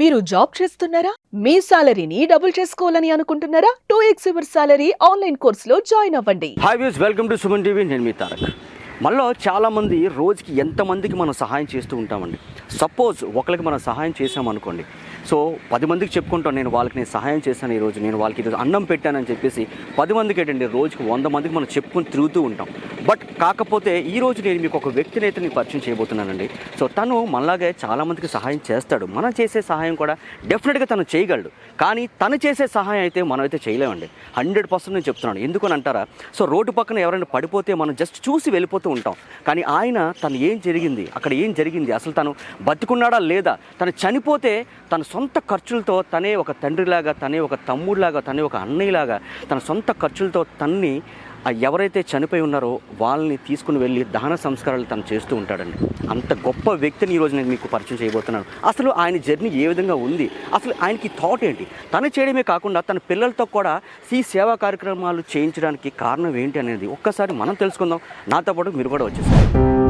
మీరు జాబ్ చేస్తున్నారా? మీ సాలరీని డబుల్ చేసుకోవాలని అనుకుంటున్నారా? Two X your salary online కోర్సులో జాయిన్ అవ్వండి. Hi viewers welcome to Suman TV నేను మీ తారక్. మనలో చాలామంది రోజుకి ఎంతమందికి మనం సహాయం చేస్తూ ఉంటామండి? సపోజ్ ఒకరికి మనం సహాయం చేసామనుకోండి సో పది మందికి చెప్పుకుంటాను నేను వాళ్ళకి నేను సహాయం చేశాను ఈరోజు నేను వాళ్ళకి ఈరోజు అన్నం పెట్టానని చెప్పేసి పది మందికి ఏంటండి రోజుకి వంద మందికి మనం చెప్పుకొని తిరుగుతూ ఉంటాం. బట్ కాకపోతే ఈ రోజు నేను మీకు ఒక వ్యక్తిని అయితే నేను పరిచయం చేయబోతున్నానండి. సో తను మనలాగే చాలామందికి సహాయం చేస్తాడు. మనం చేసే సహాయం కూడా డెఫినెట్గా తను చేయగలడు. కానీ తను చేసే సహాయం అయితే మనం అయితే చేయలేమండి. హండ్రెడ్ పర్సెంట్ నేను చెప్తున్నాను. ఎందుకని అంటారా? సో రోడ్డు పక్కన ఎవరైనా పడిపోతే మనం జస్ట్ చూసి వెళ్ళిపోతూ ఉంటాం. కానీ ఆయన తను ఏం జరిగింది అక్కడ ఏం జరిగింది అసలు తను బతుకున్నాడా లేదా తను చనిపోతే తన సొంత ఖర్చులతో తనే ఒక తండ్రిలాగా తనే ఒక తమ్ముడిలాగా తనే ఒక అన్నయ్యలాగా తన సొంత ఖర్చులతో తన్ని ఎవరైతే చనిపోయి ఉన్నారో వాళ్ళని తీసుకుని వెళ్ళి దహన సంస్కారాలు తను చేస్తూ ఉంటాడండి. అంత గొప్ప వ్యక్తిని ఈరోజు నేను మీకు పరిచయం చేయబోతున్నాను. అసలు ఆయన జర్నీ ఏ విధంగా ఉంది? అసలు ఆయనకి థాట్ ఏంటి? తను చేయడమే కాకుండా తన పిల్లలతో కూడా ఈ సేవా కార్యక్రమాలు చేయించడానికి కారణం ఏంటి అనేది ఒక్కసారి మనం తెలుసుకుందాం. నాతో పాటు మీరు కూడా వచ్చేసారు.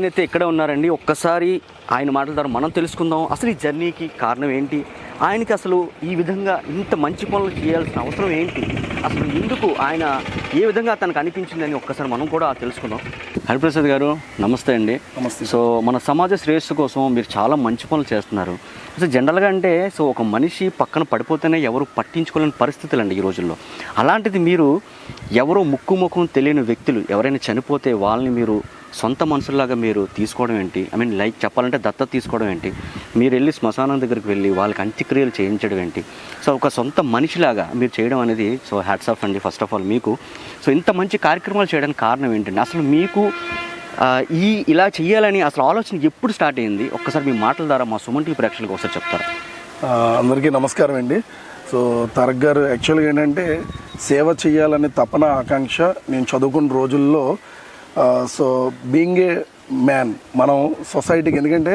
ఆయన అయితే ఇక్కడే ఉన్నారండి. ఒక్కసారి ఆయన మాటల ద్వారా మనం తెలుసుకుందాం. అసలు ఈ జర్నీకి కారణం ఏంటి? ఆయనకి అసలు ఈ విధంగా ఇంత మంచి పనులు చేయాల్సిన అవసరం ఏంటి? అసలు ఎందుకు ఆయన ఏ విధంగా తనకు అనిపించిందని ఒక్కసారి మనం కూడా తెలుసుకుందాం. హరిప్రసాద్ గారు నమస్తే అండి. నమస్తే. సో మన సమాజ శ్రేయస్సు కోసం మీరు చాలా మంచి పనులు చేస్తున్నారు. అసలు జనరల్గా అంటే సో ఒక మనిషి పక్కన పడిపోతేనే ఎవరు పట్టించుకోలేని పరిస్థితులు అండి ఈ రోజుల్లో. అలాంటిది మీరు ఎవరో ముక్కు ముఖం తెలియని వ్యక్తులు ఎవరైనా చనిపోతే వాళ్ళని మీరు సొంత మనుషుల్లాగా మీరు తీసుకోవడం ఏంటి? ఐ మీన్ లైక్ చెప్పాలంటే దత్తత తీసుకోవడం ఏంటి? మీరు వెళ్ళి శ్మశానం దగ్గరికి వెళ్ళి వాళ్ళకి అంత్యక్రియలు చేయించడం ఏంటి? సో ఒక సొంత మనిషిలాగా మీరు చేయడం అనేది సో హ్యాట్స్ ఆఫ్ అండి ఫస్ట్ ఆఫ్ ఆల్ మీకు. సో ఇంత మంచి కార్యక్రమాలు చేయడానికి కారణం ఏంటండి? అసలు మీకు ఈ ఇలా చేయాలని అసలు ఆలోచన ఎప్పుడు స్టార్ట్ అయింది? ఒక్కసారి మీ మాటల ద్వారా మా సుమన్ టీవీ ప్రేక్షకులకు ఒకసారి చెప్తారా? అందరికీ నమస్కారం అండి. సో తారక్ గారు యాక్చువల్గా ఏంటంటే సేవ చేయాలనే తపన ఆకాంక్ష నేను చదువుకున్న రోజుల్లో సో బీయింగ్ ఏ మ్యాన్ మనం సొసైటీకి ఎందుకంటే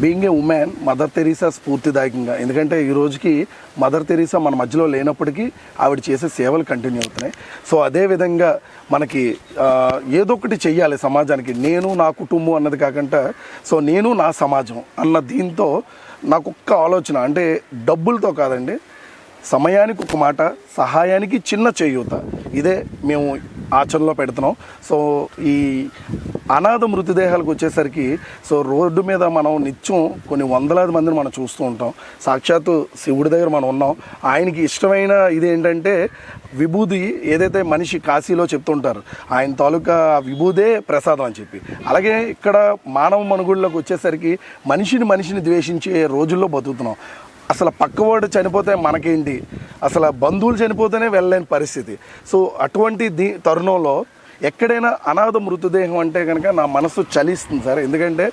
being a woman Mother Teresa స్ఫూర్తిదాయకంగా. ఎందుకంటే ఈ రోజుకి మదర్ తెరీసా మన మధ్యలో లేనప్పటికీ ఆవిడ చేసే సేవలు కంటిన్యూ అవుతున్నాయి. సో అదేవిధంగా మనకి ఏదో ఒకటి చెయ్యాలి సమాజానికి. నేను నా కుటుంబం అన్నది కాకుండా సో నేను నా సమాజం అన్న దీంతో నాకు ఒక్క ఆలోచన. అంటే డబ్బులతో కాదండి సమయానికి ఒక మాట సహాయానికి చిన్న చేయూత. ఇదే మేము ఆచరణలో పెడుతున్నాం. సో ఈ అనాథ మృతదేహాలకు వచ్చేసరికి సో రోడ్డు మీద మనం నిత్యం కొన్ని వందలాది మందిని మనం చూస్తూ ఉంటాం. సాక్షాత్తు శివుడి దగ్గర మనం ఉన్నాం. ఆయనకి ఇష్టమైన ఇదేంటంటే విభూది ఏదైతే మనిషి కాశీలో చెప్తుంటారు ఆయన తాలూకా విభూదే ప్రసాదం అని చెప్పి. అలాగే ఇక్కడ మానవ మనుగుళ్ళకు వచ్చేసరికి మనిషిని మనిషిని ద్వేషించే రోజుల్లో బతుకుతున్నాం. అసలు పక్కవాడు చనిపోతే మనకేంటి? అసలు బంధువులు చనిపోతేనే వెళ్ళలేని పరిస్థితి. సో అటువంటి దీ తరుణంలో ఎక్కడైనా అనాథ మృతదేహం అంటే కనుక నా మనసు చలిస్తుంది సార్. ఎందుకంటే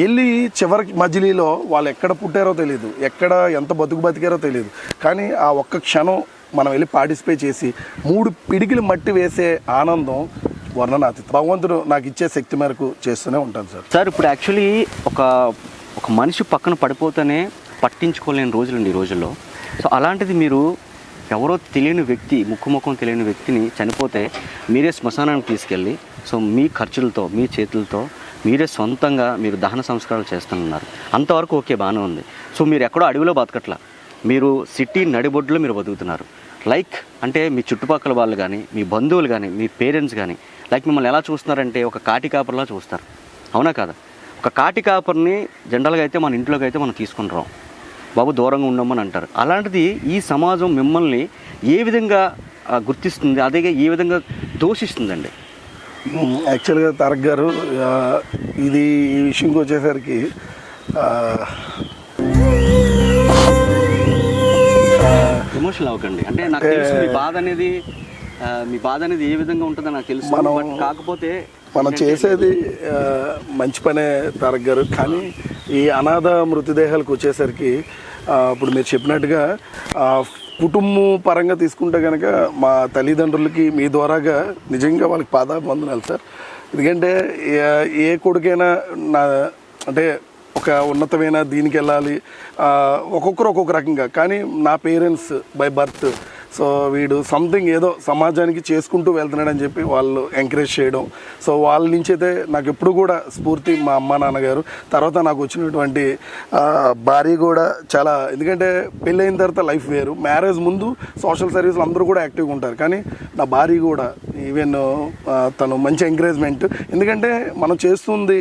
వెళ్ళి చివరికి మజిలీలో వాళ్ళు ఎక్కడ పుట్టారో తెలియదు ఎక్కడ ఎంత బతుకు బతికారో తెలియదు కానీ ఆ ఒక్క క్షణం మనం వెళ్ళి పార్టిసిపేట్ చేసి మూడు పిడికిలు మట్టి వేసే ఆనందం వర్ణనాతి భగవంతుడు నాకు ఇచ్చే శక్తి మేరకు చేస్తూనే ఉంటాను సార్. సార్ ఇప్పుడు యాక్చువల్లీ ఒక ఒక మనిషి పక్కన పడిపోతేనే పట్టించుకోలేని రోజులండి ఈ రోజుల్లో. సో అలాంటిది మీరు ఎవరో తెలియని వ్యక్తి ముక్కు ముఖం తెలియని వ్యక్తిని చనిపోతే మీరే శ్మశానానికి తీసుకెళ్ళి సో మీ ఖర్చులతో మీ చేతులతో మీరే సొంతంగా మీరు దహన సంస్కారాలు చేస్తున్నారు అంతవరకు ఓకే బాగానే ఉంది. సో మీరు ఎక్కడో అడవిలో బతకట్లా. మీరు సిటీ నడిబొడ్డులో మీరు బతుకుతున్నారు. లైక్ అంటే మీ చుట్టుపక్కల వాళ్ళు కానీ మీ బంధువులు కానీ మీ పేరెంట్స్ కానీ లైక్ మిమ్మల్ని ఎలా చూస్తున్నారంటే ఒక కాటి కాపర్లా చూస్తారు. అవునా కాదా? ఒక కాటి కాపర్ని జనరల్గా అయితే మన ఇంట్లోకి అయితే మనం తీసుకుని రాం. బాబు దూరంగా ఉండమని అంటారు. అలాంటిది ఈ సమాజం మిమ్మల్ని ఏ విధంగా గుర్తిస్తుంది? అదే ఏ విధంగా దోషిస్తుందండి? యాక్చువల్గా తారక్ గారు ఇది ఈ విషయంకి వచ్చేసరికి ఎమోషనల్ అవ్వకండి. అంటే నాకు తెలుసు మీ బాధ అనేది మీ బాధ అనేది ఏ విధంగా ఉంటుందో నాకు తెలుసు. కాకపోతే మనం చేసేది మంచి పనే తారక్ గారు. కానీ ఈ అనాథ మృతదేహాలకు వచ్చేసరికి ఇప్పుడు మీరు చెప్పినట్టుగా కుటుంబ కుటుంబం పరంగా తీసుకుంటే కనుక మా తల్లిదండ్రులకి మీ ద్వారాగా నిజంగా వాళ్ళకి పాదాబంధనాలు సార్. ఎందుకంటే ఏ- కొడుకైనా నా అంటే ఒక ఉన్నతమైన దీనికి వెళ్ళాలి ఒక్కొక్కరు ఒక్కొక్క రకంగా. కానీ నా పేరెంట్స్ బై బర్త్ సో వీడు సంథింగ్ ఏదో సమాజానికి చేసుకుంటూ వెళ్తున్నాడని చెప్పి వాళ్ళు ఎంకరేజ్ చేయడం. సో వాళ్ళ నుంచి అయితే నాకు ఎప్పుడు కూడా స్ఫూర్తి మా అమ్మ నాన్నగారు తర్వాత నాకు వచ్చినటువంటి భార్య కూడా చాలా ఎందుకంటే పెళ్ళైన తర్వాత లైఫ్ వేరు. మ్యారేజ్ ముందు సోషల్ సర్వీస్లు అందరూ కూడా యాక్టివ్గా ఉంటారు. కానీ నా భార్య కూడా ఈవెన్ తను మంచి ఎంకరేజ్మెంట్ ఎందుకంటే మనం చేస్తుంది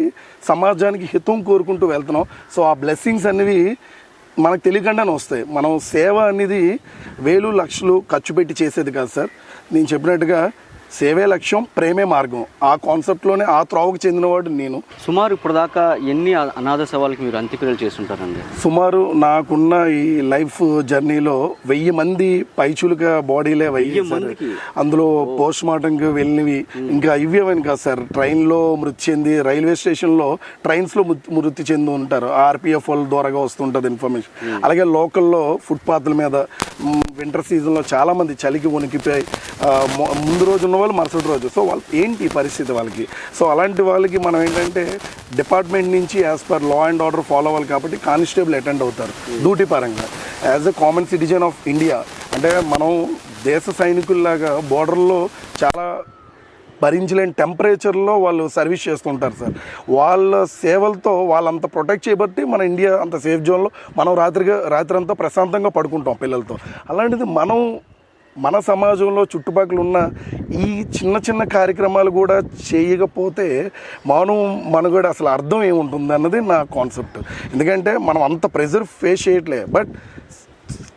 సమాజానికి హితం కోరుకుంటూ వెళ్తున్నాం. సో ఆ బ్లెస్సింగ్స్ అనేవి మనకు తెలియకుండానే వస్తాయి. మనం సేవ అనేది వేలు లక్షలు ఖర్చు పెట్టి చేసేది కాదు సార్. నేను చెప్పినట్టుగా సేవే లక్ష్యం ప్రేమే మార్గం. ఆ కాన్సెప్ట్లోనే ఆ త్రోవకు చెందినవాడు నేను. సుమారు ఇప్పుడు దాకా ఎన్ని అనాథ సవాళ్ళకి మీరు అంత్యక్రియలు చేస్తుంటారండి? సుమారు నాకున్న ఈ లైఫ్ జర్నీలో వెయ్యి మంది పైచులుక బాడీలే వెయ్యి? అందులో పోస్ట్ మార్టంకి వెళ్ళినవి ఇంకా ఇవ్వమని కాదు సార్. ట్రైన్లో మృతి చెంది రైల్వే స్టేషన్లో ట్రైన్స్లో మృతి చెంది ఉంటారు. ఆర్పిఎఫ్ వాళ్ళ ద్వారాగా వస్తుంటుంది ఇన్ఫర్మేషన్. అలాగే లోకల్లో ఫుట్పాత్ల మీద వింటర్ సీజన్లో చాలా మంది చలికి వణికిపోయి ముందు రోజు ఉన్న వాళ్ళు మరుసటి రోజు. సో వాళ్ళు ఏంటి ఈ పరిస్థితి వాళ్ళకి? సో అలాంటి వాళ్ళకి మనం ఏంటంటే డిపార్ట్మెంట్ నుంచి as per law and order follow అవ్వాలి కాబట్టి కానిస్టేబుల్ అటెండ్ అవుతారు డ్యూటీ పరంగా. As a common citizen of India అంటే మనం దేశ సైనికుల్లాగా బోర్డర్లో చాలా భరించలేని టెంపరేచర్లో వాళ్ళు సర్వీస్ చేస్తుంటారు సార్. వాళ్ళ సేవలతో వాళ్ళంత ప్రొటెక్ట్ చేయబట్టి మన ఇండియా అంత సేఫ్ జోన్లో మనం రాత్రిగా రాత్రి అంతా ప్రశాంతంగా పడుకుంటాం పిల్లలతో. అలాంటిది మనం మన సమాజంలో చుట్టుపక్కల ఉన్న ఈ చిన్న చిన్న కార్యక్రమాలు కూడా చేయకపోతే మనం మనుగడ అసలు అర్థం ఏముంటుంది అన్నది నా కాన్సెప్ట్. ఎందుకంటే మనం అంత ప్రెజర్ ఫేస్ చేయట్లే. బట్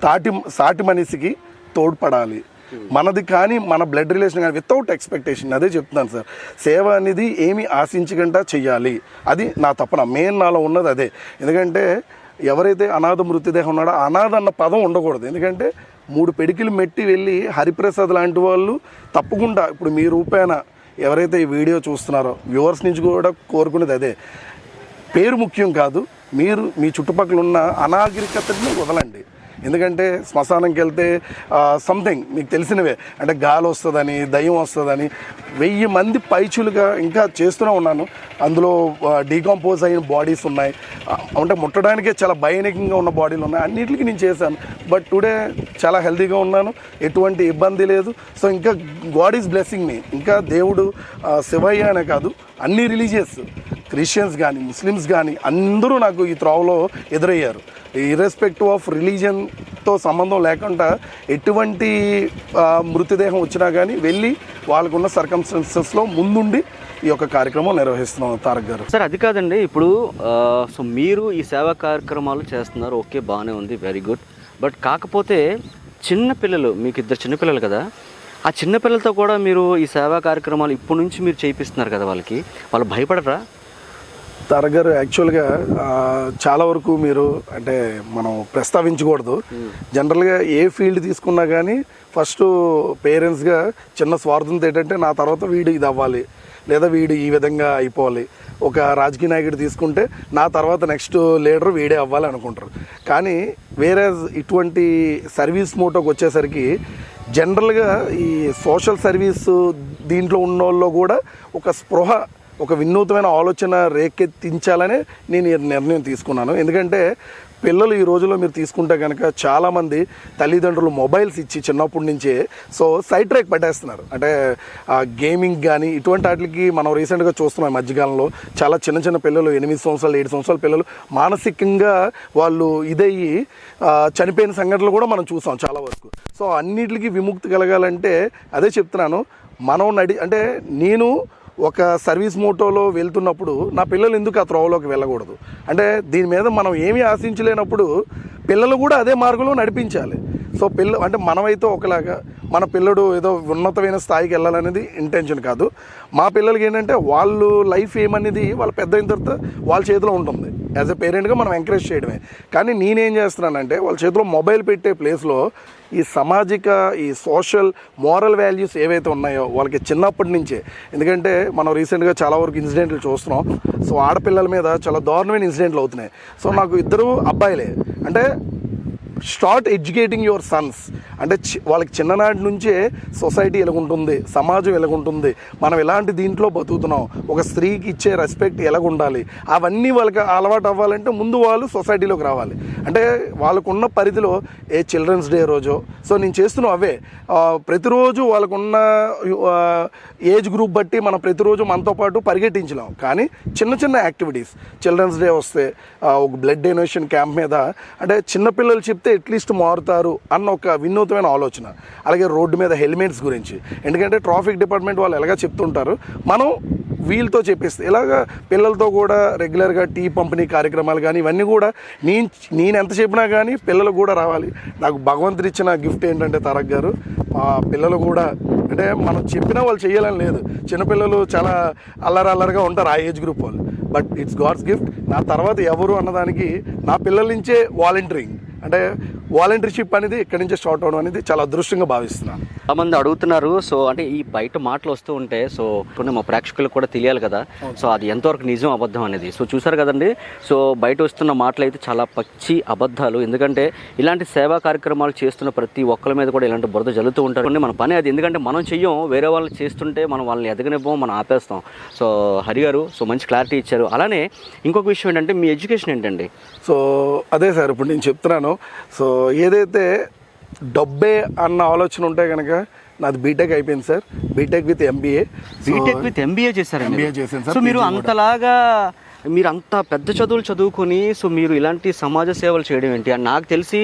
సాటి సాటి మనిషికి తోడ్పడాలి. మనది కానీ మన బ్లడ్ రిలేషన్ కానీ వితౌట్ ఎక్స్పెక్టేషన్ అదే చెప్తున్నాను సార్. సేవ అనేది ఏమి ఆశించకుండా చెయ్యాలి. అది నా తపన. మెయిన్ నాలో ఉన్నది అదే. ఎందుకంటే ఎవరైతే అనాథ మృతదేహం ఉన్నాడో అనాథ అన్న పదం ఉండకూడదు. ఎందుకంటే మూడు పెడికిలు మెట్టి వెళ్ళి హరిప్రసాద్ లాంటి వాళ్ళు తప్పకుండా ఇప్పుడు మీ రూపేణ ఎవరైతే ఈ వీడియో చూస్తున్నారో వ్యూవర్స్ నుంచి కూడా కోరుకునేది అదే. పేరు ముఖ్యం కాదు మీరు మీ చుట్టుపక్కల ఉన్న అనాగరికతని వదలండి. ఎందుకంటే శ్మశానంకి వెళ్తే సంథింగ్ మీకు తెలిసినవే. అంటే గాలి వస్తుందని దయ్యం వస్తుందని. వెయ్యి మంది పైచులుగా ఇంకా చేస్తూనే ఉన్నాను. అందులో డీకంపోజ్ అయిన బాడీస్ ఉన్నాయి. అంటే ముట్టడానికే చాలా భయానకంగా ఉన్న బాడీలు ఉన్నాయి. అన్నిటికీ నేను చేశాను. బట్ టుడే చాలా హెల్తీగా ఉన్నాను. ఎటువంటి ఇబ్బంది లేదు. సో ఇంకా గాడ్ ఈజ్ బ్లెస్సింగ్ మీ ఇంకా దేవుడు శివయ్య అనే కాదు. అన్ని రిలీజియస్ క్రిస్టియన్స్ కానీ ముస్లిమ్స్ కానీ అందరూ నాకు ఈ త్రోవలో ఎదురయ్యారు. ఇర్రెస్పెక్టివ్ ఆఫ్ రిలీజియన్తో సంబంధం లేకుండా ఎటువంటి మృతదేహం వచ్చినా కానీ వెళ్ళి వాళ్ళకున్న సర్కమ్స్టెన్సెస్లో ముందుండి ఈ యొక్క కార్యక్రమం నిర్వహిస్తున్నాం తారక్ గారు. సార్ అది కాదండి. ఇప్పుడు సో మీరు ఈ సేవా కార్యక్రమాలు చేస్తున్నారు. ఓకే బాగానే ఉంది. వెరీ గుడ్ బట్ కాకపోతే చిన్న పిల్లలు మీకు ఇద్దరు చిన్నపిల్లలు కదా? ఆ చిన్న పిల్లలతో కూడా మీరు ఈ సేవా కార్యక్రమాలు ఇప్పటి నుంచి మీరు చేయిస్తున్నారు కదా వాళ్ళకి? వాళ్ళు భయపడరా? తారక్ గారు యాక్చువల్గా చాలా వరకు మీరు అంటే మనం ప్రస్తావించకూడదు. జనరల్గా ఏ ఫీల్డ్ తీసుకున్నా కానీ ఫస్ట్ పేరెంట్స్గా చిన్న స్వార్థంతో ఏంటంటే నా తర్వాత వీడు ఇది అవ్వాలి. లేదా వీడు ఈ విధంగా అయిపోవాలి. ఒక రాజకీయ నాయకుడు తీసుకుంటే నా తర్వాత నెక్స్ట్ లీడర్ వీడే అవ్వాలి అనుకుంటారు. కానీ వేరే ఇటువంటి సర్వీస్ మోటోకి వచ్చేసరికి జనరల్గా ఈ సోషల్ సర్వీస్ దీంట్లో ఉన్న వాళ్ళు కూడా ఒక స్పృహ ఒక వినూతమైన ఆలోచన రేకెత్తించాలనే నేను నిర్ణయం తీసుకున్నాను. ఎందుకంటే పిల్లలు ఈ రోజుల్లో మీరు తీసుకుంటే కనుక చాలామంది తల్లిదండ్రులు మొబైల్స్ ఇచ్చి చిన్నప్పటి నుంచే సో సైడ్ ట్రాక్ పట్టేస్తున్నారు. అంటే గేమింగ్ కానీ ఇటువంటి వాటికి మనం రీసెంట్గా చూస్తున్నాం ఈ మధ్యకాలంలో. చాలా చిన్న చిన్న పిల్లలు ఎనిమిది సంవత్సరాలు ఏడు సంవత్సరాల పిల్లలు మానసికంగా వాళ్ళు ఇదయ్యి చనిపోయిన సంఘటనలు కూడా మనం చూసాం చాలా వరకు. సో అన్నిటికీ విముక్తి కలగాలంటే అదే చెప్తున్నాను. మనం నడి అంటే నేను ఒక సర్వీస్ మోటోలో వెళ్తున్నప్పుడు నా పిల్లలు ఎందుకు ఆ త్రోవలోకి వెళ్ళకూడదు? అంటే దీని మీద మనం ఏమీ ఆశించలేనప్పుడు పిల్లలు కూడా అదే మార్గంలో నడిపించాలి. సో పిల్ల అంటే మనమైతే ఒకలాగా మన పిల్లడు ఏదో ఉన్నతమైన స్థాయికి వెళ్ళాలనేది ఇంటెన్షన్ కాదు. మా పిల్లలకి ఏంటంటే వాళ్ళు లైఫ్ ఏమనేది వాళ్ళ పెద్ద అయిన తర్వాత వాళ్ళ చేతిలో ఉంటుంది. యాజ్ ఎ పేరెంట్గా మనం ఎంకరేజ్ చేయడమే. కానీ నేనేం చేస్తున్నానంటే వాళ్ళ చేతిలో మొబైల్ పెట్టే ప్లేస్లో ఈ సామాజిక ఈ సోషల్ మోరల్ వాల్యూస్ ఏవైతే ఉన్నాయో వాళ్ళకి చిన్నప్పటి నుంచే ఎందుకంటే మనం రీసెంట్గా చాలా వరకు ఇన్సిడెంట్లు చూస్తున్నాం. సో ఆడపిల్లల మీద చాలా దారుణమైన ఇన్సిడెంట్లు అవుతున్నాయి. సో నాకు ఇద్దరు అబ్బాయిలే. అంటే స్టార్ట్ ఎడ్యుకేటింగ్ యువర్ సన్స్. అంటే చి- వాళ్ళకి చిన్ననాటి నుంచే సొసైటీ ఎలాగుంటుంది సమాజం ఎలాగుంటుంది మనం ఎలాంటి దీంట్లో బతుకుతున్నాం ఒక స్త్రీకి ఇచ్చే రెస్పెక్ట్ ఎలాగుండాలి అవన్నీ వాళ్ళకి అలవాటు అవ్వాలంటే ముందు వాళ్ళు సొసైటీలోకి రావాలి. అంటే వాళ్ళకున్న పరిధిలో ఏ చిల్డ్రన్స్ డే రోజు సో నేను చేస్తున్న అవే. ప్రతిరోజు వాళ్ళకున్న ఏజ్ గ్రూప్ బట్టి మనం ప్రతిరోజు మనతో పాటు పరిగెట్టించలేం. కానీ చిన్న చిన్న యాక్టివిటీస్ చిల్డ్రన్స్ డే వస్తే ఒక బ్లడ్ డొనేషన్ క్యాంప్ మీద అంటే చిన్నపిల్లలు చెప్తే అట్లీస్ట్ మారుతారు అన్న ఒక వినూతమైన ఆలోచన. అలాగే రోడ్డు మీద హెల్మెట్స్ గురించి. ఎందుకంటే ట్రాఫిక్ డిపార్ట్మెంట్ వాళ్ళు ఎలాగా చెప్తుంటారు మనం వీళ్ళతో చెప్పిస్తే ఇలాగా పిల్లలతో కూడా రెగ్యులర్గా టీ పంపిణీ కార్యక్రమాలు కానీ ఇవన్నీ కూడా నేను నేను ఎంత చెప్పినా కానీ పిల్లలు కూడా రావాలి. నాకు భగవంతుడు ఇచ్చిన గిఫ్ట్ ఏంటంటే తారక్ గారు మా పిల్లలు కూడా అంటే మనం చెప్పినా వాళ్ళు చేయాలని లేదు. చిన్నపిల్లలు చాలా అల్లరి అల్లరిగా ఉంటారు ఆ ఏజ్ గ్రూప్ వాళ్ళు. But it's God's gift. నా తర్వాత ఎవరు అన్నదానికి నా పిల్లల నుంచే వాలంటీరింగ్. అంటే వాలంటీర్షిప్ అనేది ఇక్కడి నుంచే స్టార్ట్ అవడం అనేది చాలా అదృష్టంగా భావిస్తున్నాను. చాలా మంది అడుగుతున్నారు సో అంటే ఈ బయట మాటలు వస్తూ ఉంటే సో కొన్ని మా ప్రేక్షకులకు కూడా తెలియాలి కదా. సో అది ఎంతవరకు నిజం అబద్ధం అనేది. సో చూసారు కదండి సో బయట వస్తున్న మాటలు అయితే చాలా పచ్చి అబద్ధాలు. ఎందుకంటే ఇలాంటి సేవా కార్యక్రమాలు చేస్తున్న ప్రతి ఒక్కరి మీద కూడా ఇలాంటి బురద జల్లుతూ ఉంటారు. మన పని అది. ఎందుకంటే మనం చెయ్యం వేరే వాళ్ళు చేస్తుంటే మనం వాళ్ళని ఎదగనివ్వం మనం ఆపేస్తాం. సో హరి గారు సో మంచి క్లారిటీ ఇచ్చారు. అలానే ఇంకొక విషయం ఏంటంటే మీ ఎడ్యుకేషన్ ఏంటండి? సో అదే సార్ ఇప్పుడు నేను చెప్తున్నాను. సో ఏదైతే డబ్బే అన్న ఆలోచన ఉంటే కనుక నాది బీటెక్ అయిపోయింది sir. BTech with MBA BTech with MBA చేశారు MBA చేశాను సార్, సో మీరు కూడా. అంతలాగా మీరు అంత పెద్ద చదువులు చదువుకొని సో మీరు ఇలాంటి సమాజ సేవలు చేయడం ఏంటి? అని నాకు తెలిసి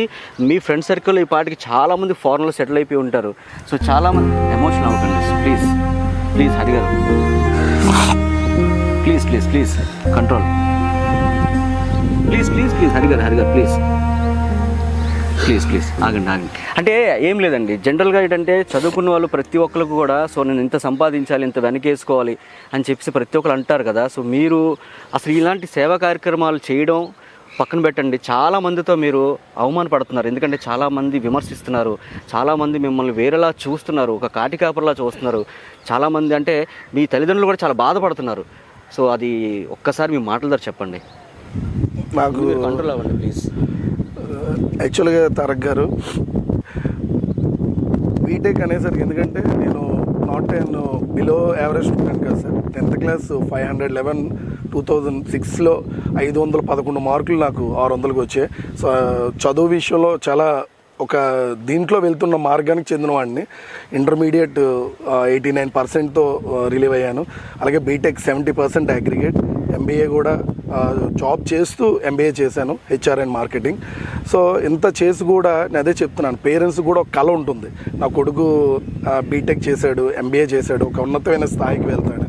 మీ ఫ్రెండ్ సర్కిల్ ఈ పాటికి చాలా మంది ఫారెన్లో సెటిల్ అయిపోయి ఉంటారు. సో చాలా మంది ఎమోషనల్ అవ్వకండి please please Hari garu please please please control please please please Hari garu Hari garu please please please ఆగండి ఆగండి. అంటే ఏం లేదండి. జనరల్గా ఏంటంటే చదువుకున్న వాళ్ళు ప్రతి ఒక్కరికి కూడా సో నేను ఇంత సంపాదించాలి ఇంత వెనకేసుకోవాలి అని చెప్పేసి ప్రతి ఒక్కరు అంటారు కదా. సో మీరు అసలు ఇలాంటి సేవా కార్యక్రమాలు చేయడం పక్కన పెట్టండి. చాలా మందితో మీరు అవమానపడుతున్నారు. ఎందుకంటే చాలా మంది విమర్శిస్తున్నారు. చాలా మంది మిమ్మల్ని వేరేలా చూస్తున్నారు. ఒక కాటికాపరలా చూస్తున్నారు. చాలా మంది అంటే మీ తల్లిదండ్రులు కూడా చాలా బాధపడుతున్నారు. సో అది ఒక్కసారి మీ మాటల ద్వారా చెప్పండి. నాకు మీరు కంట్రోల్ అవ్వండి ప్లీజ్. యాక్చువల్గా తారక్ గారు బీటెక్ అనేసరికి ఎందుకంటే నేను not ten below average student కదా sir. Tenth class five hundred eleven two thousand సిక్స్లో ఐదు వందల పదకొండు మార్కులు నాకు ఆరు వందలకు వచ్చాయి. సో చదువు విషయంలో చాలా ఒక దీంట్లో వెళ్తున్న మార్గానికి చెందిన వాడిని. ఇంటర్మీడియట్ ఎయిటీ నైన్ పర్సెంట్తో రిలీవ్ అయ్యాను. అలాగే BTech seventy percent aggregate MBA కూడా జాబ్ చేస్తూ ఎంబీఏ చేశాను హెచ్ఆర్ అండ్ మార్కెటింగ్ సో ఇంత చేసి కూడా నేను అదే చెప్తున్నాను పేరెంట్స్ కూడా ఒక కళ ఉంటుంది. నా కొడుకు బీటెక్ చేశాడు ఎంబీఏ చేశాడు ఒక ఉన్నతమైన స్థాయికి వెళ్తాడు.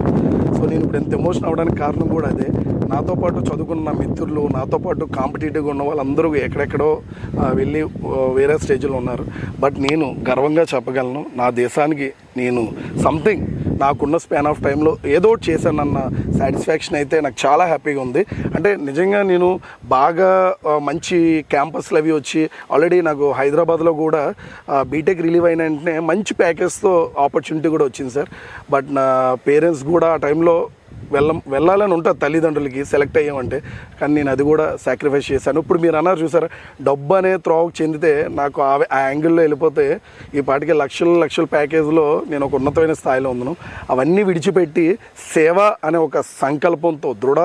సో నేను ఇప్పుడు ఎంత ఎమోషన్ అవ్వడానికి కారణం కూడా అదే. నాతో పాటు చదువుకున్న మిత్రులు నాతో పాటు కాంపిటేటివ్గా ఉన్న వాళ్ళందరూ ఎక్కడెక్కడో వెళ్ళి వేరే స్టేజ్లో ఉన్నారు. బట్ నేను గర్వంగా చెప్పగలను నా దేశానికి నేను సంథింగ్ నాకున్న స్పాన్ ఆఫ్ టైంలో ఏదో ఒకటి చేశానన్న సాటిస్ఫాక్షన్ అయితే నాకు చాలా హ్యాపీగా ఉంది. అంటే నిజంగా నేను బాగా మంచి క్యాంపస్లు అవి వచ్చి ఆల్రెడీ నాకు హైదరాబాద్లో కూడా బీటెక్ రిలీవ్ అయిన వెంటనే మంచి ప్యాకేజ్తో ఆపర్చునిటీ కూడా వచ్చింది సార్. బట్ నా పేరెంట్స్ కూడా ఆ టైంలో వెళ్ళ వెళ్ళాలని ఉంటుంది తల్లిదండ్రులకి సెలెక్ట్ అయ్యామంటే కానీ నేను అది కూడా సాక్రిఫైస్ చేశాను. ఇప్పుడు మీరు అన్నారు చూసారా డబ్బు అనే త్రోవకు చెందితే నాకు ఆ యాంగిల్లో వెళ్ళిపోతే ఈ పాటికి లక్షల లక్షల ప్యాకేజ్లో నేను ఒక ఉన్నతమైన స్థాయిలో ఉన్నాను. అవన్నీ విడిచిపెట్టి సేవ అనే ఒక సంకల్పంతో దృఢ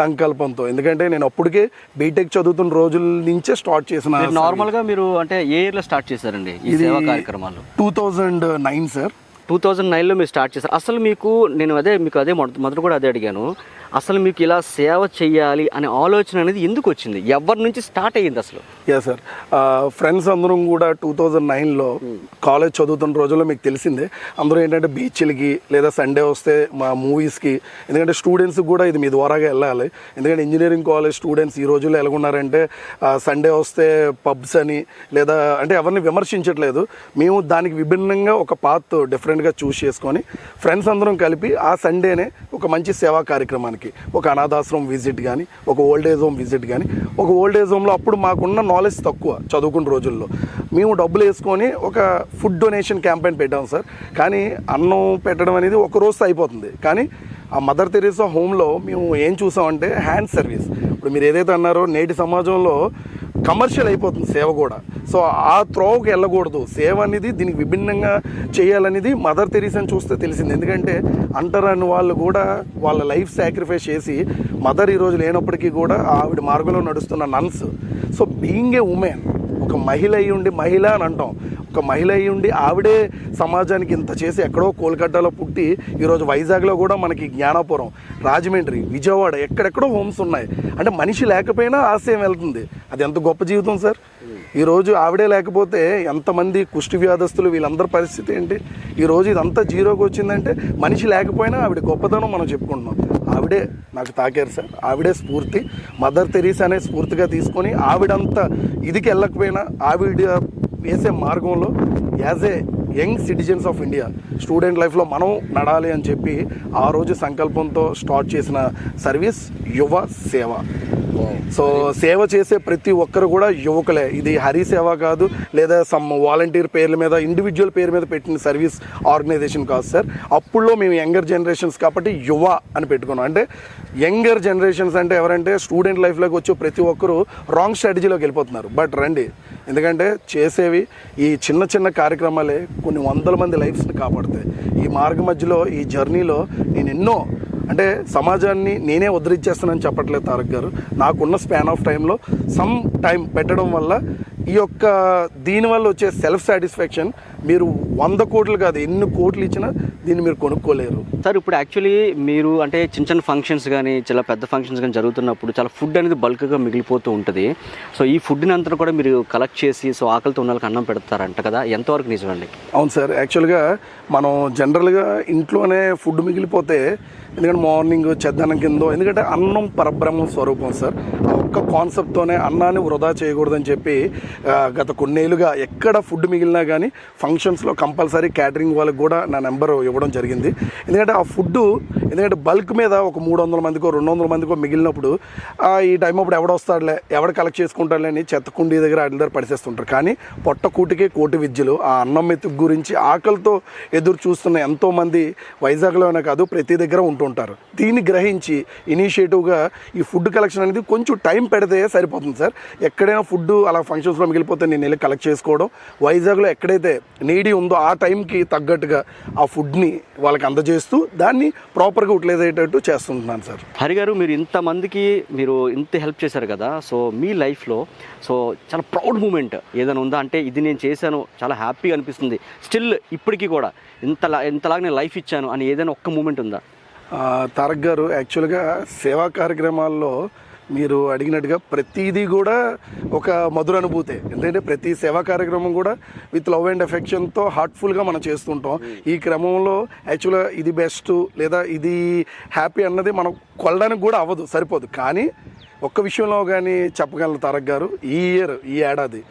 సంకల్పంతో ఎందుకంటే నేను అప్పటికే బీటెక్ చదువుతున్న రోజుల నుంచే స్టార్ట్ చేసిన నార్మల్గా మీరు అంటే ఏ ఇయర్లో స్టార్ట్ చేశారండి ఈ సేవా కార్యక్రమాలు? Two thousand nine sir two thousand నైన్లో మీరు స్టార్ట్ చేశారు. అసలు మీకు నేను అదే మీకు అదే మొదట మొదట కూడా అదే అడిగాను. అసలు మీకు ఇలా సేవ చేయాలి అనే ఆలోచన అనేది ఎందుకు వచ్చింది? ఎవరి నుంచి స్టార్ట్ అయ్యింది అసలు? యా సార్ ఫ్రెండ్స్ అందరం కూడా టూ థౌజండ్ నైన్లో కాలేజ్ చదువుతున్న రోజుల్లో మీకు తెలిసిందే. అందరూ ఏంటంటే బీచ్లకి లేదా సండే వస్తే మా మూవీస్కి ఎందుకంటే స్టూడెంట్స్ కూడా ఇది మీ ద్వారాగా వెళ్ళాలి. ఎందుకంటే ఇంజనీరింగ్ కాలేజ్ స్టూడెంట్స్ ఈ రోజుల్లో ఎలాగున్నారంటే సండే వస్తే పబ్స్ అని లేదా అంటే ఎవరిని విమర్శించట్లేదు. మేము దానికి విభిన్నంగా ఒక పాత్ డిఫరెంట్ డిఫరెంట్గా చూస్ చేసుకొని ఫ్రెండ్స్ అందరం కలిపి ఆ సండేనే ఒక మంచి సేవా కార్యక్రమానికి ఒక అనాథాశ్రమం విజిట్ కానీ ఒక ఓల్డ్ ఏజ్ హోమ్ విజిట్ కానీ ఒక ఓల్డ్ ఏజ్ హోమ్లో అప్పుడు మాకున్న నాలెడ్జ్ తక్కువ చదువుకున్న రోజుల్లో. మేము డబ్బులు వేసుకొని ఒక ఫుడ్ డొనేషన్ క్యాంపెయిన్ పెట్టాం సార్. కానీ అన్నం పెట్టడం అనేది ఒక రోజు అయిపోతుంది. కానీ ఆ మదర్ తెరీసా హోమ్లో మేము ఏం చూసామంటే హ్యాండ్ సర్వీస్. ఇప్పుడు మీరు ఏదైతే అన్నారో నేటి సమాజంలో కమర్షియల్ అయిపోతుంది సేవ కూడా. సో ఆ త్రోవకి వెళ్ళకూడదు. సేవ అనేది దీనికి విభిన్నంగా చేయాలనేది మదర్ తెరీసాని చూస్తే తెలిసింది. ఎందుకంటే అంటరాని వాళ్ళు కూడా వాళ్ళ లైఫ్ సాక్రిఫైస్ చేసి మదర్ ఈరోజు లేనప్పటికీ కూడా ఆవిడ మార్గంలో నడుస్తున్న nuns. So being a woman ఒక మహిళ అయి ఉండి మహిళ అని అంటాం. ఒక మహిళ అయి ఉండి ఆవిడే సమాజానికి ఇంత చేసి ఎక్కడో కోల్కతాలో పుట్టి ఈరోజు వైజాగ్లో కూడా మనకి జ్ఞానాపురం రాజమండ్రి విజయవాడ ఎక్కడెక్కడో హోమ్స్ ఉన్నాయి. అంటే మనిషి లేకపోయినా ఆశయం వెళ్తుంది. అది ఎంత గొప్ప జీవితం సార్? ఈరోజు ఆవిడే లేకపోతే ఎంతమంది కుష్టి వ్యాధస్తులు వీళ్ళందరి పరిస్థితి ఏంటి? ఈరోజు ఇదంతా జీరోకి వచ్చిందంటే మనిషి లేకపోయినా ఆవిడ గొప్పతనం మనం చెప్పుకుంటున్నాం. ఆవిడే నాకు తాకారు సార్. ఆవిడే స్ఫూర్తి. మదర్ తెరీస్ అనే స్ఫూర్తిగా తీసుకొని ఆవిడంత ఇదికి వెళ్ళకపోయినా ఆవిడ వేసే మార్గంలో as a young citizens of India student లైఫ్లో మనం నడాలి అని చెప్పి ఆ రోజు సంకల్పంతో స్టార్ట్ చేసిన సర్వీస్ యువ సేవ. సో సేవ చేసే ప్రతి ఒక్కరు కూడా యువకులే. ఇది హరి సేవ కాదు లేదా సమ్ వాలంటీర్ పేర్ల మీద ఇండివిజువల్ పేరు మీద పెట్టిన సర్వీస్ ఆర్గనైజేషన్ కాదు సార్. అప్పుడులో మేము యంగర్ జనరేషన్స్ కాబట్టి యువ అని పెట్టుకున్నాం. అంటే యంగర్ జనరేషన్స్ అంటే ఎవరంటే స్టూడెంట్ లైఫ్లోకి వచ్చే ప్రతి ఒక్కరు రాంగ్ స్ట్రాటజీలోకి వెళ్ళిపోతున్నారు. బట్ రండి ఎందుకంటే చేసేవి ఈ చిన్న చిన్న కార్యక్రమాలే కొన్ని వందల మంది లైఫ్స్ని కాపాడుతాయి. ఈ మార్గ మధ్యలో ఈ జర్నీలో నేను ఎన్నో అంటే సమాజాన్ని నేనే ఉద్ధరించేస్తానని చెప్పట్లేదు తారక్ గారు. నాకున్న స్పాన్ ఆఫ్ టైంలో సమ్ టైం పెట్టడం వల్ల ఈ యొక్క దీనివల్ల వచ్చే సెల్ఫ్ సాటిస్ఫాక్షన్ మీరు వంద కోట్లు కాదు ఎన్ని కోట్లు ఇచ్చినా దీన్ని మీరు కొనుక్కోలేరు. సార్ ఇప్పుడు యాక్చువల్లీ మీరు అంటే చిన్న చిన్న ఫంక్షన్స్ కానీ చాలా పెద్ద ఫంక్షన్స్ కానీ జరుగుతున్నప్పుడు చాలా ఫుడ్ అనేది బల్క్గా మిగిలిపోతూ ఉంటుంది. సో ఈ ఫుడ్ని అంతా కూడా మీరు కలెక్ట్ చేసి సో ఆకలితో ఉన్న వాళ్ళకి అన్నం పెడతారంట కదా? ఎంతవరకు నిజమండి? అవును సార్ యాక్చువల్గా మనం జనరల్గా ఇంట్లోనే ఫుడ్ మిగిలిపోతే ఎందుకంటే మార్నింగ్ చెద్దన్నం కిందో ఎందుకంటే అన్నం పరబ్రహ్మ స్వరూపం సార్. ఒక్క కాన్సెప్ట్తోనే అన్నాన్ని వృధా చేయకూడదని చెప్పి గత కొన్నేళ్ళుగా ఎక్కడ ఫుడ్ మిగిలినా కానీ ఫంక్షన్స్లో కంపల్సరీ క్యాటరింగ్ వాళ్ళకి కూడా నా నెంబర్ ఇవ్వడం జరిగింది. ఎందుకంటే ఆ ఫుడ్ ఎందుకంటే బల్క్ మీద ఒక మూడు వందల మందికో రెండు వందల మందికో మిగిలినప్పుడు ఆ, ఈ టైం అప్పుడు ఎవడొస్తాడులే ఎవడ కలెక్ట్ చేసుకుంటాడులే అని చెత్త కుండీ దగ్గర వాటి దగ్గర పడిసేస్తుంటారు. కానీ పొట్ట కూటికే కోటి విద్యలు ఆ అన్నం మెతుకు గురించి ఆకలితో ఎదురు చూస్తున్న ఎంతోమంది వైజాగ్లోనే కాదు ప్రతి దగ్గర ఉంటుంటారు. దీన్ని గ్రహించి ఇనిషియేటివ్గా ఈ ఫుడ్ కలెక్షన్ అనేది కొంచెం టైం పెడితే సరిపోతుంది సార్. ఎక్కడైనా ఫుడ్ అలా ఫంక్షన్స్లో మిగిలిపోతే నేను వెళ్ళి కలెక్ట్ చేసుకోవడం. వైజాగ్లో ఎక్కడైతే నీడి ఉందో ఆ టైంకి తగ్గట్టుగా ఆ ఫుడ్ని వాళ్ళకి అందజేస్తూ దాన్ని ప్రాపర్గా యూటిలైజ్ అయ్యేటట్టు చేస్తుంటున్నాను సార్. హరి గారు మీరు ఇంతమందికి మీరు ఇంత హెల్ప్ చేశారు కదా సో మీ లైఫ్లో సో చాలా ప్రౌడ్ మూమెంట్ ఏదైనా ఉందా? అంటే ఇది నేను చేశాను చాలా హ్యాపీగా అనిపిస్తుంది. స్టిల్ ఇప్పటికీ కూడా ఇంతలా ఇంతలాగా నేను లైఫ్ ఇచ్చాను అని ఏదైనా ఒక్క మూమెంట్ ఉందా? తారక్ గారు యాక్చువల్గా సేవా కార్యక్రమాల్లో మీరు అడిగినట్టుగా ప్రతిదీ కూడా ఒక మధుర అనుభూతే. ఎందుకంటే ప్రతి సేవా కార్యక్రమం కూడా విత్ లవ్ అండ్ ఎఫెక్షన్తో హార్ట్ఫుల్గా మనం చేస్తుంటాం. ఈ క్రమంలో యాక్చువల్గా ఇది బెస్ట్ లేదా ఇది హ్యాపీ అన్నది మనం కొలడానికి కూడా అవ్వదు సరిపోదు. కానీ ఒక్క విషయంలో కానీ చెప్పగలను తారక్ గారు ఈ ఇయర్ ఈ ఏడాది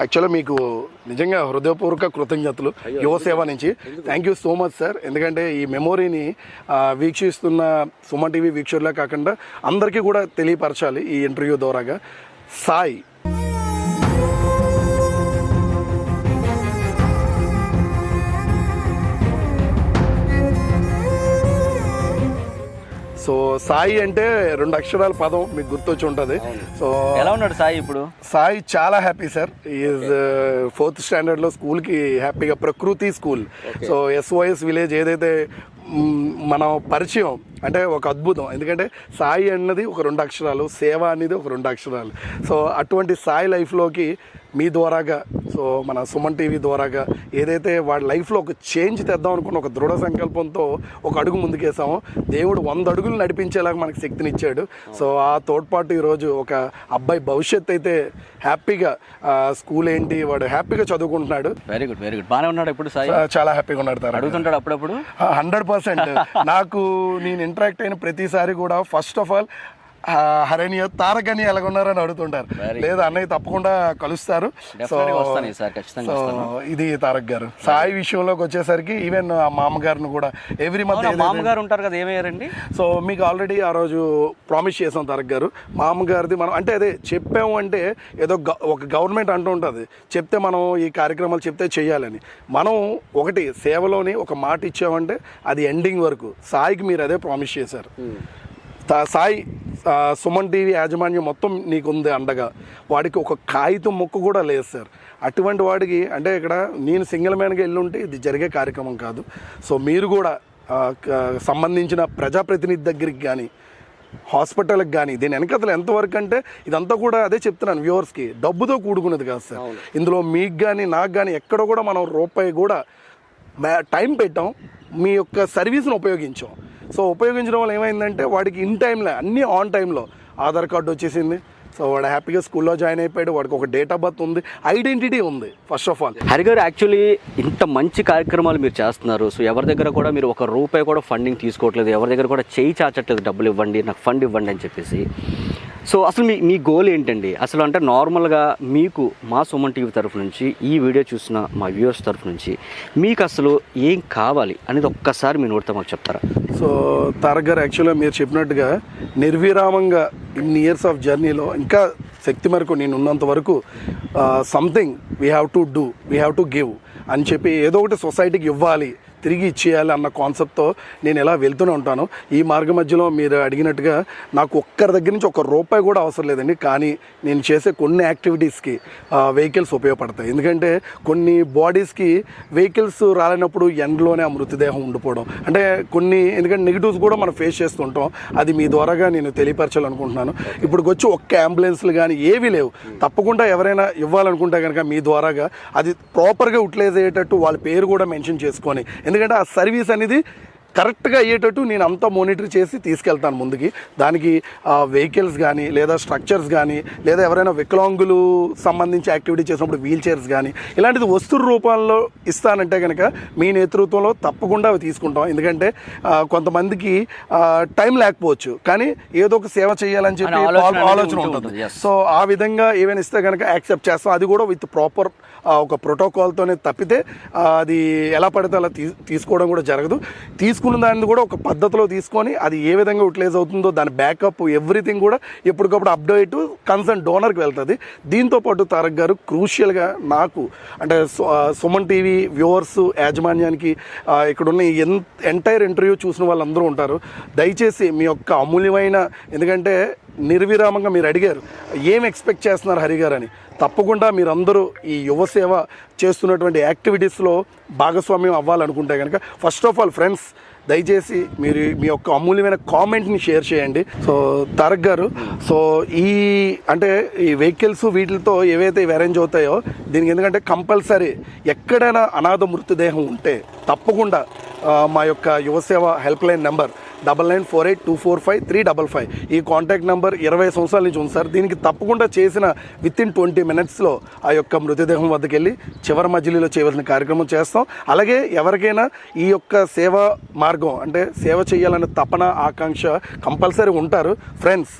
యాక్చువల్గా మీకు నిజంగా హృదయపూర్వక కృతజ్ఞతలు. యువ సేవ నుంచి. Thank you so much sir ఎందుకంటే ఈ మెమొరీని వీక్షిస్తున్న సుమన్ టీవీ వీక్షకులే కాకుండా అందరికీ కూడా తెలియపరచాలి ఈ ఇంటర్వ్యూ ద్వారాగా. సాయి. సో సాయి అంటే రెండు అక్షరాల పదం మీకు గుర్తొచ్చి ఉంటుంది. సో ఎలా ఉన్నాడు సాయి ఇప్పుడు? సాయి చాలా హ్యాపీ సార్ ఈజ్ ఫోర్త్ స్టాండర్డ్లో స్కూల్కి హ్యాపీగా ప్రకృతి స్కూల్ సో ఎస్ఓఎస్ విలేజ్ ఏదైతే మన పరిచయం అంటే ఒక అద్భుతం. ఎందుకంటే సాయి అన్నది ఒక రెండు అక్షరాలు సేవ అనేది ఒక రెండు అక్షరాలు. సో అటువంటి సాయి లైఫ్లోకి మీ ద్వారాగా సో మన సుమన్ టీవీ ద్వారాగా ఏదైతే వాడి లైఫ్లో ఒక చేంజ్ తెద్దాం అనుకున్న ఒక దృఢ సంకల్పంతో ఒక అడుగు ముందుకేసాము దేవుడు వంద అడుగులు నడిపించేలాగా మనకి శక్తిని ఇచ్చాడు సో ఆ తోడ్పాటు ఈరోజు ఒక అబ్బాయి భవిష్యత్ అయితే హ్యాపీగా స్కూల్ ఏంటి వాడు హ్యాపీగా చదువుకుంటున్నాడు. వెరీ గుడ్ వెరీ గుడ్ బాగానే ఉన్నాడు ఇప్పుడు చాలా హ్యాపీగా ఉన్నాడు. అడుగుతుంటాడు అప్పుడప్పుడు? Hundred percent. నాకు నేను ఇంటరాక్ట్ అయిన ప్రతిసారి కూడా ఫస్ట్ ఆఫ్ ఆల్ హరణ్య తారకని ఎలాగున్నారని అడుగుతుంటారు. లేదు అన్నయ్య తప్పకుండా కలుస్తారు. సో. ఇది తారక్ గారు. సాయి విషయంలోకి వచ్చేసరికి ఈవెన్ ఆ మామగారిని కూడా ఎవ్రీ మంత్ మామగారు ఉంటారు కదా ఏమయ్యారండి సో మీకు ఆల్రెడీ ఆ రోజు ప్రామిస్ చేసాం తారక్ గారు. మామగారిది మనం అంటే అదే చెప్పాము అంటే ఏదో ఒక గవర్నమెంట్ అంటూ ఉంటుంది. చెప్తే మనం ఈ కార్యక్రమాలు చెప్తే చేయాలని. మనం ఒకటి సేవలోని ఒక మాట ఇచ్చామంటే అది ఎండింగ్ వరకు. సాయికి మీరు అదే ప్రామిస్ చేశారు. తా- సాయి సుమన్ టీవీ యాజమాన్యం మొత్తం నీకు ఉంది అండగా. వాడికి ఒక కాగితం ముక్క కూడా లేదు సార్. అటువంటి వాడికి అంటే ఇక్కడ నేను సింగిల్ మ్యాన్గా వెళ్ళి ఉంటే ఇది జరిగే కార్యక్రమం కాదు. సో మీరు కూడా సంబంధించిన ప్రజాప్రతినిధి దగ్గరికి కానీ హాస్పిటల్కి కానీ దీని వెనకతలు ఎంతవరకు అంటే ఇదంతా కూడా అదే చెప్తున్నాను వ్యూవర్స్కి. డబ్బుతో కూడుకున్నది కాదు సార్. ఇందులో మీకు కానీ నాకు కానీ ఎక్కడ కూడా మనం రూపాయి కూడా టైం పెట్టాం. మీ యొక్క సర్వీస్ని ఉపయోగించాం. సో ఉపయోగించడం వల్ల ఏమైందంటే వాడికి ఇన్ టైంలో అన్నీ ఆన్ టైంలో ఆధార్ కార్డు వచ్చేసింది సో వాడు హ్యాపీగా స్కూల్లో జాయిన్ అయిపోయాడు వాడికి ఒక డేట్ ఆఫ్ బర్త్ ఉంది ఐడెంటిటీ ఉంది first of all. Hari garu actually ఇంత మంచి కార్యక్రమాలు మీరు చేస్తున్నారు. సో ఎవరి దగ్గర కూడా మీరు ఒక రూపాయి కూడా ఫండింగ్ తీసుకోవట్లేదు ఎవరి దగ్గర కూడా చేయి చాచట్లేదు డబ్బులు ఇవ్వండి నాకు ఫండ్ ఇవ్వండి అని చెప్పేసి. సో అసలు మీ మీ గోల్ ఏంటండి? అసలు అంటే నార్మల్గా మీకు మా సుమన్ టీవీ తరఫు నుంచి ఈ వీడియో చూసిన మా వ్యూవర్స్ తరఫు నుంచి మీకు అసలు ఏం కావాలి అనేది ఒక్కసారి మీ నోటితో మాకు చెప్తారా? సో తారక్ గారు యాక్చువల్గా మీరు చెప్పినట్టుగా నిర్విరామంగా ఇన్ని ఇయర్స్ ఆఫ్ జర్నీలో ఇంకా శక్తి మేరకు నేను ఉన్నంత వరకు something we have to do we have to give అని చెప్పి ఏదో ఒకటి సొసైటీకి ఇవ్వాలి. తిరిగి ఇచ్చేయాలి అన్న కాన్సెప్ట్తో నేను ఎలా వెళ్తూనే ఉంటాను. ఈ మార్గ మధ్యలో మీరు అడిగినట్టుగా నాకు ఒక్కరి దగ్గర నుంచి ఒక రూపాయి కూడా అవసరం లేదండి. కానీ నేను చేసే కొన్ని యాక్టివిటీస్కి వెహికల్స్ ఉపయోగపడతాయి. ఎందుకంటే కొన్ని బాడీస్కి వెహికల్స్ రాలేనప్పుడు ఎండలోనే ఆ మృతదేహం ఉండిపోవడం. అంటే కొన్ని ఎందుకంటే నెగిటివ్స్ కూడా మనం ఫేస్ చేస్తుంటాం. అది మీ ద్వారాగా నేను తెలియపరచాలనుకుంటున్నాను. ఇప్పుడు వచ్చి ఒక్క అంబులెన్స్లు కానీ ఏవి లేవు. తప్పకుండా ఎవరైనా ఇవ్వాలనుకుంటే కనుక మీ ద్వారాగా అది ప్రాపర్గా యూటిలైజ్ అయ్యేటట్టు వాళ్ళ పేరు కూడా మెన్షన్ చేసుకొని ఎందుకంటే ఆ సర్వీస్ అనేది కరెక్ట్గా అయ్యేటట్టు నేను అంతా మానిటర్ చేసి తీసుకెళ్తాను ముందుకి. దానికి వెహికల్స్ కానీ లేదా స్ట్రక్చర్స్ కానీ లేదా ఎవరైనా వికలాంగులు సంబంధించి యాక్టివిటీ చేసినప్పుడు వీల్ చైర్స్ కానీ ఇలాంటిది వస్తువు రూపంలో ఇస్తానంటే కనుక మీ నేతృత్వంలో తప్పకుండా అవి తీసుకుంటాం. ఎందుకంటే కొంతమందికి టైం లేకపోవచ్చు. కానీ ఏదో ఒక సేవ చేయాలని చెప్పి ఆలోచన ఉంటుంది. సో ఆ విధంగా ఏమైనా ఇస్తే కనుక యాక్సెప్ట్ చేస్తాం. అది కూడా విత్ ప్రాపర్ ఒక ప్రోటోకాల్తోనే తప్పితే అది ఎలా పడితే అలా తీ తీసుకోవడం కూడా జరగదు. తీసుకున్న దాన్ని కూడా ఒక పద్ధతిలో తీసుకొని అది ఏ విధంగా యూటిలైజ్ అవుతుందో దాని బ్యాకప్ ఎవ్రీథింగ్ కూడా ఎప్పటికప్పుడు అప్డేట్ కన్సర్న్ డోనర్కి వెళ్తుంది. దీంతో పాటు తారక్ గారు క్రూషియల్గా నాకు అంటే సుమన్ టీవీ వ్యూవర్స్ యాజమాన్యానికి ఇక్కడున్న ఎన్ ఎంటైర్ ఇంటర్వ్యూ చూసిన వాళ్ళందరూ ఉంటారు. దయచేసి మీ యొక్క అమూల్యమైన ఎందుకంటే నిర్విరామంగా మీరు అడిగారు ఏం ఎక్స్పెక్ట్ చేస్తున్నారు హరిగారు అని. తప్పకుండా మీరందరూ ఈ యువ సేవ చేస్తున్నటువంటి యాక్టివిటీస్లో భాగస్వామ్యం అవ్వాలనుకుంటే కనుక ఫస్ట్ ఆఫ్ ఆల్ ఫ్రెండ్స్ దయచేసి మీరు మీ యొక్క అమూల్యమైన కామెంట్ని షేర్ చేయండి. సో తారక్ గారు సో ఈ అంటే ఈ వెహికల్స్ వీటితో ఏవైతే ఇవి అరేంజ్ అవుతాయో దీనికి ఎందుకంటే కంపల్సరీ ఎక్కడైనా అనాథ మృతదేహం ఉంటే తప్పకుండా మా యొక్క Yuvaseva help line number double nine four eight two four five three double five. ఈ కాంటాక్ట్ నెంబర్ ఇరవై సంవత్సరాల నుంచి ఉంది సార్. దీనికి తప్పకుండా చేసిన విత్ ఇన్ ట్వంటీ మినిట్స్లో ఆ యొక్క మృతదేహం వద్దకు వెళ్ళి చివరి మజిలీలో చేయవలసిన కార్యక్రమం చేస్తాం. అలాగే ఎవరికైనా ఈ యొక్క సేవ మార్గం అంటే సేవ చేయాలనే తపన ఆకాంక్ష కంపల్సరీ ఉంటారు. ఫ్రెండ్స్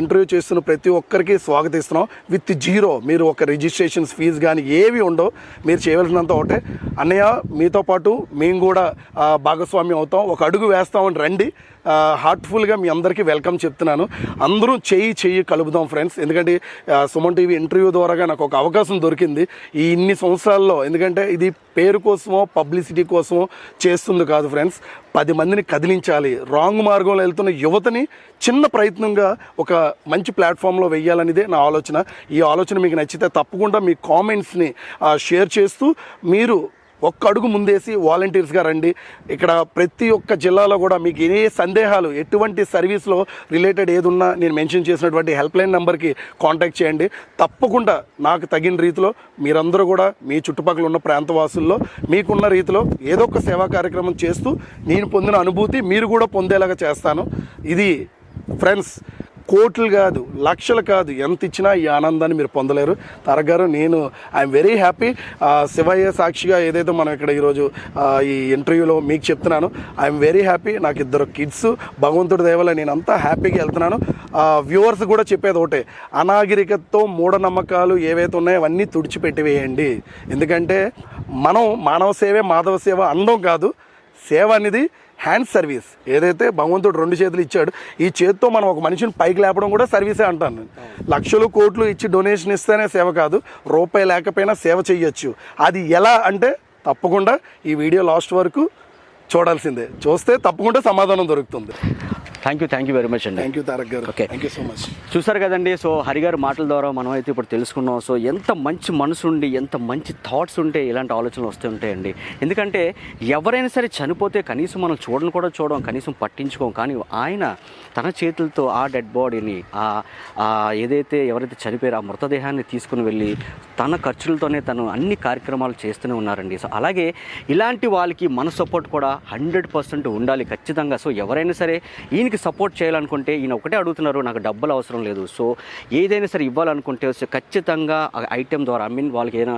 ఇంటర్వ్యూ చేస్తున్న ప్రతి ఒక్కరికి స్వాగతిస్తున్నాం. విత్ జీరో మీరు ఒక రిజిస్ట్రేషన్స్ ఫీజు కానీ ఏవి ఉండవు. మీరు చేయవలసినంత ఒకటే. అన్నయ్య మీతో పాటు మేము కూడా భాగస్వామ్యం అవుతాం. ఒక అడుగు వేస్తామని రండి. హార్ట్ఫుల్గా మీ అందరికీ వెల్కమ్ చెప్తున్నాను. అందరూ చెయ్యి చెయ్యి కలుపుదాం ఫ్రెండ్స్ ఎందుకంటే సుమన్ టీవీ ఇంటర్వ్యూ ద్వారాగా నాకు ఒక అవకాశం దొరికింది. ఈ ఇన్ని సంవత్సరాల్లో ఎందుకంటే ఇది పేరు కోసమో పబ్లిసిటీ కోసమో చేస్తుంది కాదు ఫ్రెండ్స్ పది మందిని కదిలించాలి. రాంగ్ మార్గంలో వెళ్తున్న యువతని చిన్న ప్రయత్నంగా ఒక మంచి ప్లాట్ఫామ్లో వెయ్యాలనేదే నా ఆలోచన. ఈ ఆలోచన మీకు నచ్చితే తప్పకుండా మీ కామెంట్స్ని షేర్ చేస్తూ మీరు ఒక్క అడుగు ముందేసి వాలంటీర్స్గా రండి. ఇక్కడ ప్రతి ఒక్క జిల్లాలో కూడా మీకు ఏ సందేహాలు ఎటువంటి సర్వీస్లో రిలేటెడ్ ఏదున్నా నేను మెన్షన్ చేసినటువంటి హెల్ప్లైన్ నెంబర్కి కాంటాక్ట్ చేయండి. తప్పకుండా నాకు తగిన రీతిలో మీరందరూ కూడా మీ చుట్టుపక్కల ఉన్న ప్రాంతవాసుల్లో మీకున్న రీతిలో ఏదో ఒక సేవా కార్యక్రమం చేస్తూ నేను పొందిన అనుభూతి మీరు కూడా పొందేలాగా చేస్తాను. ఇది ఫ్రెండ్స్ కోట్లు కాదు లక్షలు కాదు. ఎంత ఇచ్చినా ఈ ఆనందాన్ని మీరు పొందలేరు. తారక్ గారు నేను ఐఎమ్ వెరీ హ్యాపీ శివయ్య సాక్షిగా ఏదైతే మనం ఇక్కడ ఈరోజు ఈ ఇంటర్వ్యూలో మీకు చెప్తున్నాను ఐఎమ్ వెరీ హ్యాపీ నాకు ఇద్దరు కిడ్స్ భగవంతుడి దేవల నేను అంతా హ్యాపీగా వెళ్తున్నాను వ్యూవర్స్ కూడా చెప్పేది ఒకటే అనాగరికతతో మూఢనమ్మకాలు ఏవైతే ఉన్నాయో అవన్నీ తుడిచిపెట్టివేయండి. ఎందుకంటే మనం మానవ సేవే మాధవ సేవ అనడం కాదు. సేవ అనేది హ్యాండ్ సర్వీస్. ఏదైతే భగవంతుడు రెండు చేతులు ఇచ్చాడు ఈ చేతితో మనం ఒక మనిషిని పైకి లేపడం కూడా సర్వీసే అంటాను లక్షలు కోట్లు ఇచ్చి డొనేషన్ ఇస్తేనే సేవ కాదు రూపాయి లేకపోయినా సేవ చెయ్యొచ్చు. అది ఎలా అంటే తప్పకుండా ఈ వీడియో లాస్ట్ వరకు చూడాల్సిందే. చూస్తే తప్పకుండా సమాధానం దొరుకుతుంది. Thank you thank you very much అండి thank you Tarak garu. Okay. Thank you so much చూసారు కదండి సో హరిగారి మాటల ద్వారా మనం అయితే ఇప్పుడు తెలుసుకున్నాం. సో ఎంత మంచి మనసు ఉండి ఎంత మంచి థాట్స్ ఉంటే ఇలాంటి ఆలోచనలు వస్తూ ఉంటాయండి. ఎందుకంటే ఎవరైనా సరే చనిపోతే కనీసం మనం చూడను కూడా చూడం కనీసం పట్టించుకోం కానీ ఆయన తన చేతులతో ఆ డెడ్ బాడీని ఏదైతే ఎవరైతే చనిపోయారో ఆ మృతదేహాన్ని తీసుకుని వెళ్ళి తన ఖర్చులతోనే తను అన్ని కార్యక్రమాలు చేస్తూనే ఉన్నారండి. సో అలాగే ఇలాంటి వాళ్ళకి మన సపోర్ట్ కూడా హండ్రెడ్ పర్సెంట్ ఉండాలి ఖచ్చితంగా. సో ఎవరైనా సరే ఈయనకి సపోర్ట్ చేయాలనుకుంటే ఈయన ఒకటే అడుగుతున్నారు నాకు డబ్బులు అవసరం లేదు. సో ఏదైనా సరే ఇవ్వాలనుకుంటే సో ఖచ్చితంగా ఐటెం ద్వారా ఐ మీన్ వాళ్ళకి ఏదైనా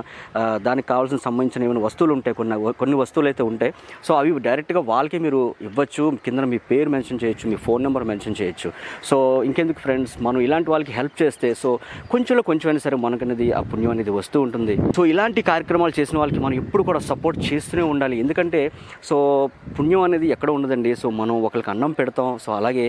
దానికి కావాల్సిన సంబంధించిన ఏమైనా వస్తువులు ఉంటాయి కొన్ని కొన్ని వస్తువులు అయితే ఉంటాయి సో అవి డైరెక్ట్గా వాళ్ళకి మీరు ఇవ్వచ్చు కింద మీ పేరు మెన్షన్ చేయొచ్చు మీ ఫోన్ నెంబర్ మెన్షన్ చేయొచ్చు. సో ఇంకెందుకు ఫ్రెండ్స్ మనం ఇలాంటి వాళ్ళకి హెల్ప్ చేస్తే సో కొంచెంలో కొంచెమైనా సరే మనకనేది ఆ పుణ్యం అనేది వస్తూ ఉంటుంది. సో ఇలాంటి కార్యక్రమాలు చేసిన వాళ్ళకి మనం ఎప్పుడు కూడా సపోర్ట్ చేస్తూనే ఉండాలి. ఎందుకంటే సో పుణ్యం అనేది ఎక్కడ ఉండదండి. సో మనం ఒకరికి అన్నం పెడతాం సో అలా అలాగే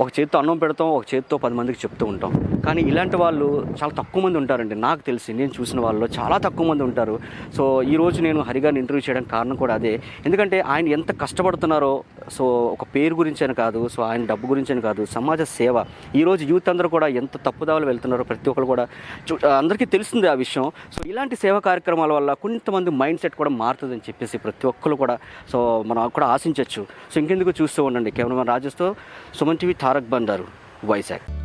ఒక చేత్తో అన్నం పెడతాం ఒక చేత్తో పది మందికి చెప్తూ ఉంటాం. కానీ ఇలాంటి వాళ్ళు చాలా తక్కువ మంది ఉంటారండి. నాకు తెలిసి నేను చూసిన వాళ్ళు చాలా తక్కువ మంది ఉంటారు. సో ఈ రోజు నేను హరిగారిని ఇంటర్వ్యూ చేయడానికి కారణం కూడా అదే. ఎందుకంటే ఆయన ఎంత కష్టపడుతున్నారో సో ఒక పేరు గురించి అని కాదు సో ఆయన డబ్బు గురించి అని కాదు సమాజ సేవ. ఈరోజు యూత్ అందరూ కూడా ఎంత తప్పుదావలు వెళ్తున్నారో ప్రతి ఒక్కరు కూడా చూ అందరికీ తెలుస్తుంది ఆ విషయం. సో ఇలాంటి సేవా కార్యక్రమాల వల్ల కొంతమంది మైండ్ సెట్ కూడా మారుతుందని చెప్పేసి ప్రతి ఒక్కరు కూడా సో మనం కూడా ఆశించవచ్చు సో ఇంకెందుకు చూస్తూ ఉండండి. కేవలం రాజేష్తో సుమన్ టీవీ తారక్ బందారు వైజాగ్.